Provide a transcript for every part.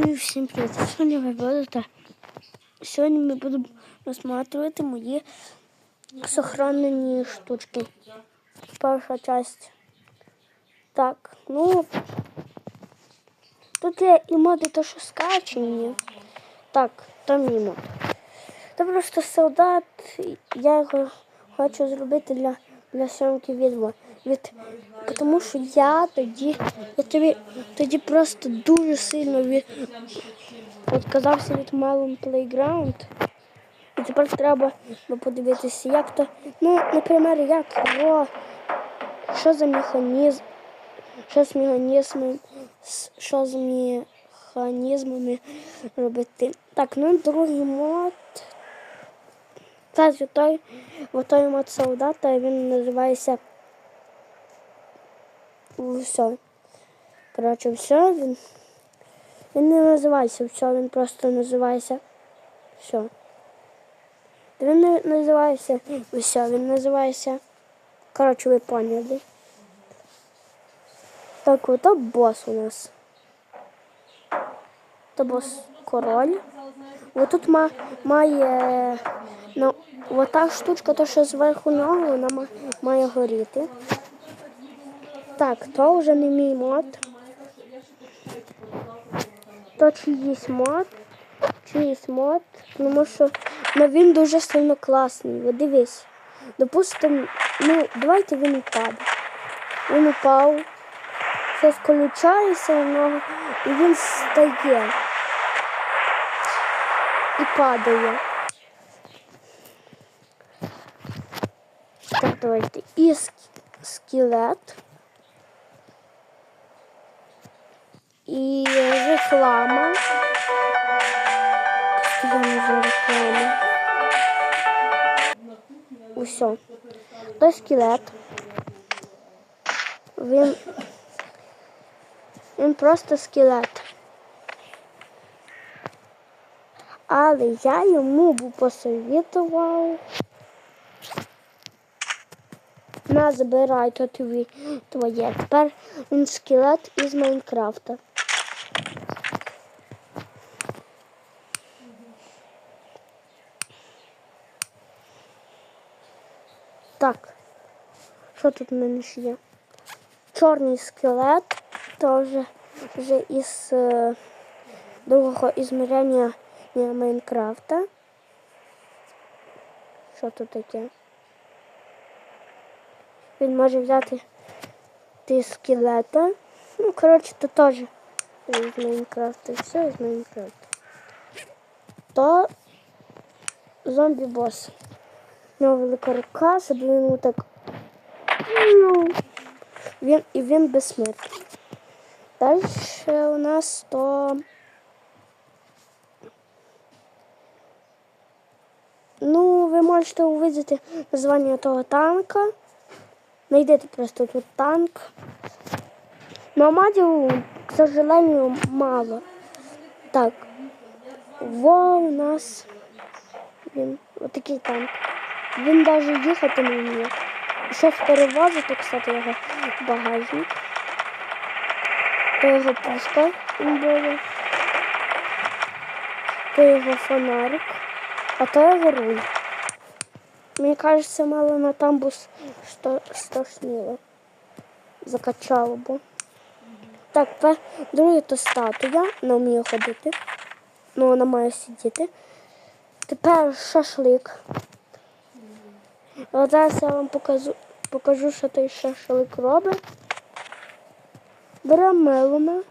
Ну і всім привіт. Сьогодні ви будете. Сьогодні ми будемо розсматривати мої сохранені штучки. Перша часть. Так, ну тут є і моди, то що скачені. Так, там є мод. Це просто солдат. Я його хочу зробити для, для сьомки відео. Від, тому що я тоді, я тобі тоді просто дуже сильно від, відказався від Melon Playground. І тепер треба подивитися, як то, ну, наприклад, як його, що за механізм, що з механізмом, що з механізмами робити. Так, ну другий мод. Це той, той мод солдата, він називається все. Коротше, все, він, він не називається все, він просто називається все. Він не називається все, він називається. Коротше, ви поняли. Так, ото бос у нас. То бос король. Ось тут ма, має ну, ота штучка, то що зверху нього, вона має горіти. Так, то вже не мій мод. То чиїсь мод. Чиїсь мод. Тому що ну, він дуже сильно класний. От дивись. Допустим, ну, давайте він упаде. Він упав. Щось включається у нього, і він стає. І падає. Так, давайте. І ск- скелет. І реклама. За реклама. Усе. Той скелет. Він. Він просто скелет. Але я йому б посовітував. На, забирай то твоє. Тепер він скелет із Майнкрафта. Так. Що тут в мене ще є? Чорний скелет, то вже, із е, другого ізміряння Майнкрафта. Що тут таке? Він може взяти ті скелета. Ну, коротше, то теж з Майнкрафта. Все з Майнкрафта. То зомбі-бос. У нього велика рука, щоб він так. Ну, він, і він безсмертний. Далі у нас то. Ну, ви можете увидіти названня того танка. Найдете просто тут танк. Но мадів, к сожалению, мало. Так. Во у нас він отакий танк. Він навіть їхати не вміє. Щось перевозити, кстати, його багажник. То його пушка була. То його фонарик, а то його руль. Мені кажется, мало на тамбус що стошнило. Закачало бо. Так, друге то статуя, не вміє ходити. Ну, вона має сидіти. Тепер шашлик. От зараз я вам покажу, покажу, що той шашлик робить. Беремо мелона,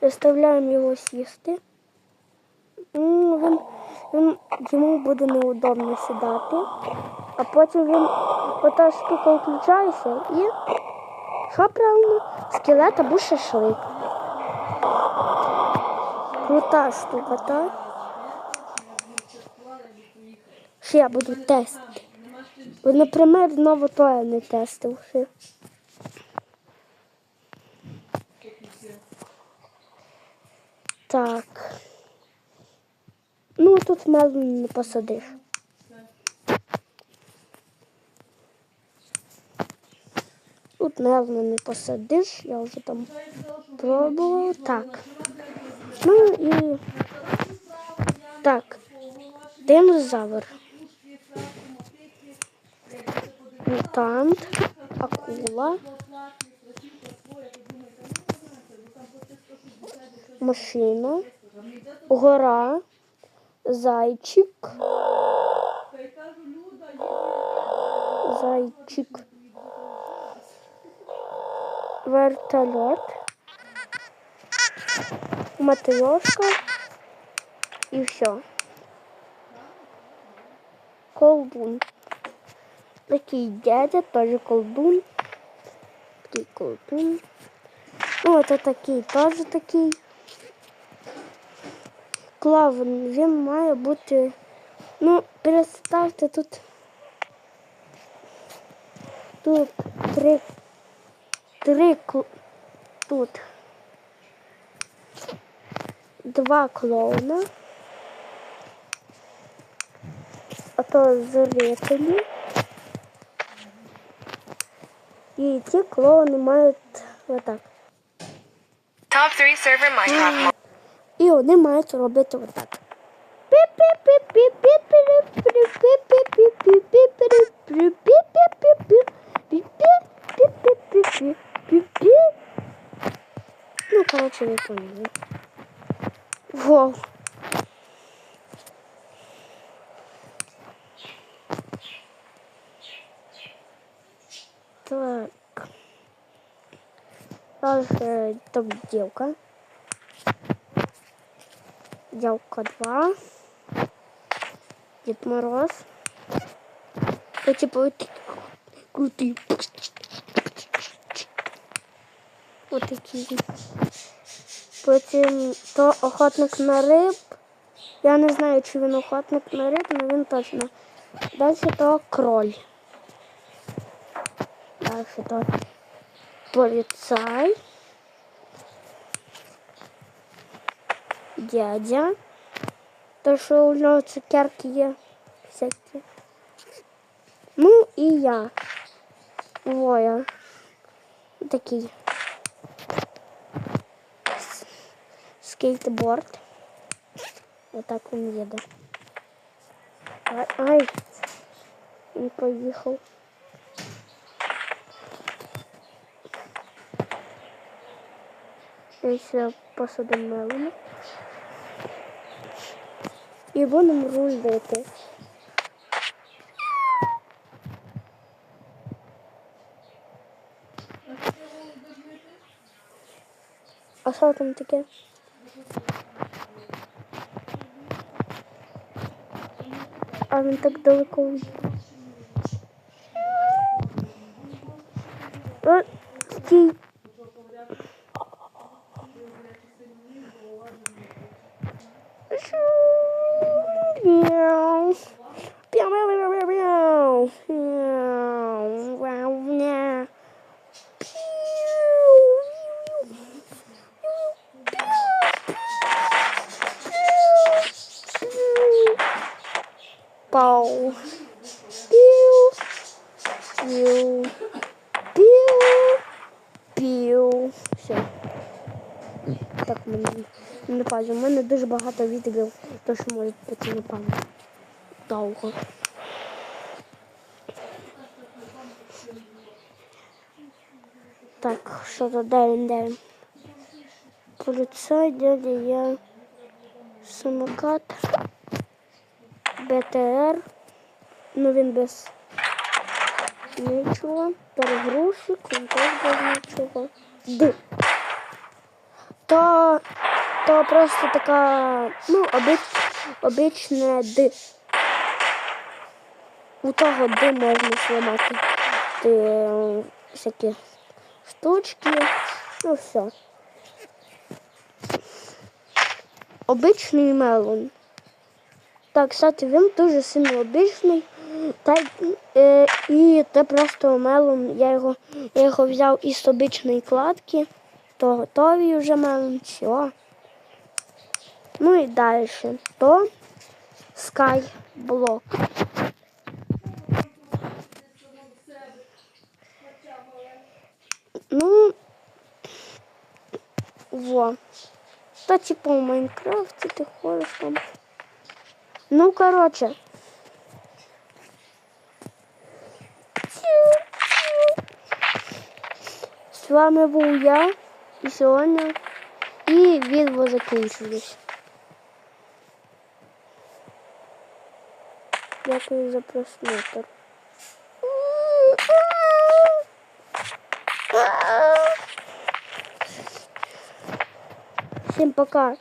заставляємо його сісти. Він, він, йому буде неудобно сідати, а потім він ота штука включається і що правильно? Скелет або шашлик. Крута штука, так? Що я буду тестити. От, наприклад, знову то я не тестив ще. Так. Ну, тут мелон не посадиш. Тут мелон не посадиш, я вже там пробував. Так. Ну і так. Динозавр. Мутант, акула. Машина, гора, зайчик. Зайчик. Вертольот. Матрешка. І все. Колдун. Такий дядя, теж колдун. Такий колдун. Ну, это такий теж такий. Клавен, він має бути. Ну, представте, тут. Тут три. Три тут. Два клоуна. А то зрителі. І ті клоуни мають отак. Top 3 server Minecraft І вони мають робити отак. Ну, коротше, ви поняли. Вау. Так. Дальше там девка. Девка 2. Дед Мороз. Это типа вот крутые. Вот такие. Потім то охотник на риб. Я не знаю, чи він охотник на риб, але він точно. Далі то кроль. Далі то поліцай. Дядя. То, що у нього цукерки є всякі. Ну і я. Воя. Такий. Скейтборд. Отак він їде. Ай, ай. Він поїхав. Ось посадимо мелину. І будемо рулити. А що там таке? А він так далеко. О, стій. Пау. Пиу. Пиу. Пиу. Пиу. Все. Так, мені не пам'ятаю. У мене дуже багато відео, то що може бути не пам'ятаю. Довго. Так, що то де він? Поліцай, дядя я, самокат, БТР, ну він без нічого, перегрузчик, він теж без нічого. Д. То, то просто така, ну, обич, обичне Д. У того Д можна зламати е, всякі штучки, ну все. Обичний мелон. Так, кстати, він дуже сильно обичний. Та, е, і це просто мелон. Я його, я його взяв із обичної кладки. То готовий вже мелон. Все. Ну і далі. То Skyblock. Ну, во. Та типу в Майнкрафті ти ходиш там. Ну, коротше. З вами був я і сьогодні. І відео закінчилось. Дякую за просмотр. Всім пока.